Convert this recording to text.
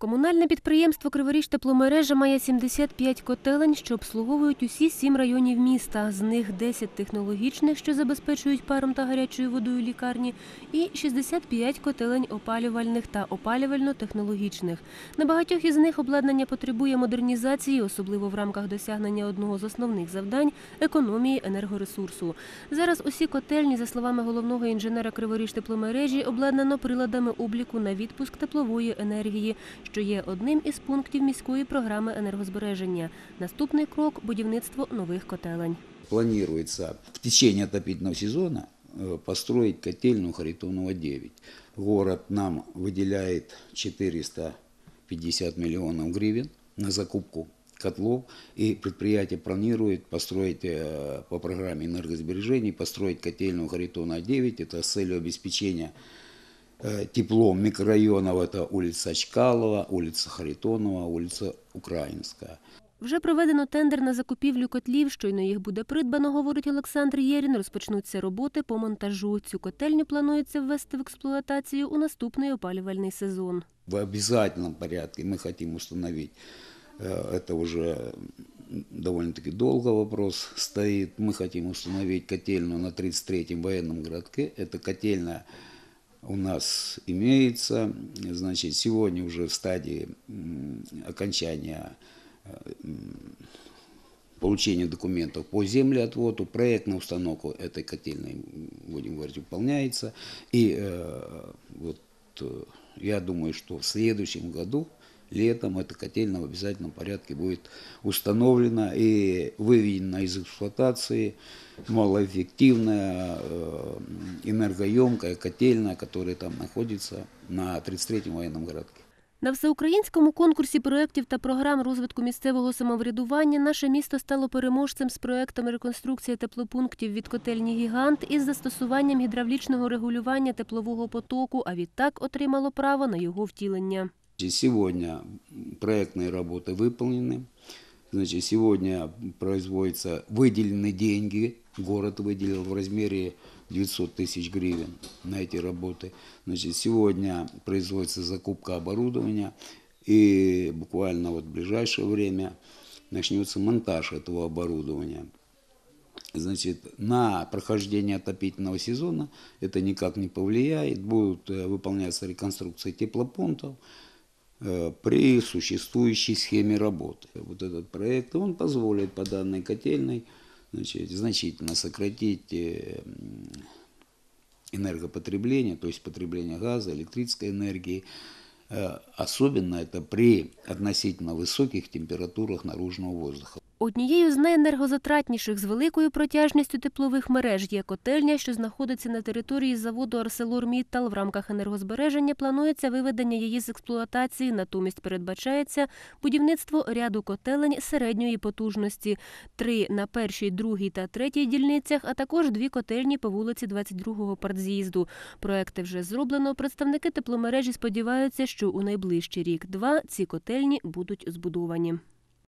Комунальне підприємство Криворіж тепломережа має 75 котелень, що обслуговують усі сім районів міста. З них 10 технологічних, що забезпечують паром та гарячою водою лікарні, і 65 котелень опалювальних та опалювально-технологічних. На багатьох із них обладнання потребує модернізації, особливо в рамках досягнення одного з основних завдань економії енергоресурсу. Зараз усі котельні, за словами головного інженера Криворіж тепломережі, обладнано приладами обліку на відпуск теплової енергії, що є одним із пунктів міської програми енергозбереження. Наступний крок будівництво нових котелень. Планируется в течение отопительного сезона э, построить котельную Харитонова 9. Город нам выделяет 450 миллионов гривен на закупку котлов, и предприятие планирует построить э, по программе энергосбережений, построить котельную Харитонова 9, это с целью обеспечения э, теплом микрорайонов, это улица Чкалова, улица Харитонова, улица Украинская. Вже проведено тендер на закупівлю котлів. Щойно їх буде придбано, говорить Олександр Єрін. Розпочнуться роботи по монтажу. Цю котельню планується ввести в експлуатацію у наступний опалювальний сезон. В обязательном порядке мы хотим установить, э, это уже довольно-таки долго вопрос стоит, мы хотим установить котельную на 33-м военном городке. Эта котельная у нас имеется, значит, сегодня уже в стадии м, окончания э, м, получения документов по землеотводу, проектная установка этой котельной, м, будем говорить, выполняется. И э, вот э, я думаю, что в следующем году, летом, эта котельная в обязательном порядке будет установлена и выведена из эксплуатации малоэффективная, э, энергоемкая котельная, которая там находится на 33-м военном городке. На всеукраїнському конкурсі проєктів та програм розвитку місцевого самоврядування наше місто стало переможцем з проєктом реконструкції теплопунктів від котельні «Гігант» із застосуванням гідравлічного регулювання теплового потоку, а відтак отримало право на його втілення. Сегодня проектные работы выполнены. Значит, сегодня производятся выделены деньги. Город выделил в размере 900 тысяч гривен на эти работы. Значит, сегодня производится закупка оборудования. И буквально вот в ближайшее время начнется монтаж этого оборудования. Значит, на прохождение отопительного сезона это никак не повлияет. Будут э, выполняться реконструкции теплопунктов при существующей схеме работы. Вот этот проект, он позволит по данной котельной значит, значительно сократить э, энергопотребление, то есть потребление газа, электрической энергии. Э, Особенно это при относительно высоких температурах наружного воздуха. Однією з найенергозатратніших з великою протяжністю теплових мереж є котельня, що знаходиться на території заводу «Арселорміттал». В рамках енергозбереження планується виведення її з експлуатації, натомість передбачається будівництво ряду котелень середньої потужності. Три на першій, другій та третій дільницях, а також дві котельні по вулиці 22-го партз'їзду. Проекти вже зроблено. Представники тепломережі сподіваються, що у найближчий рік-два ці котельні будуть збудовані.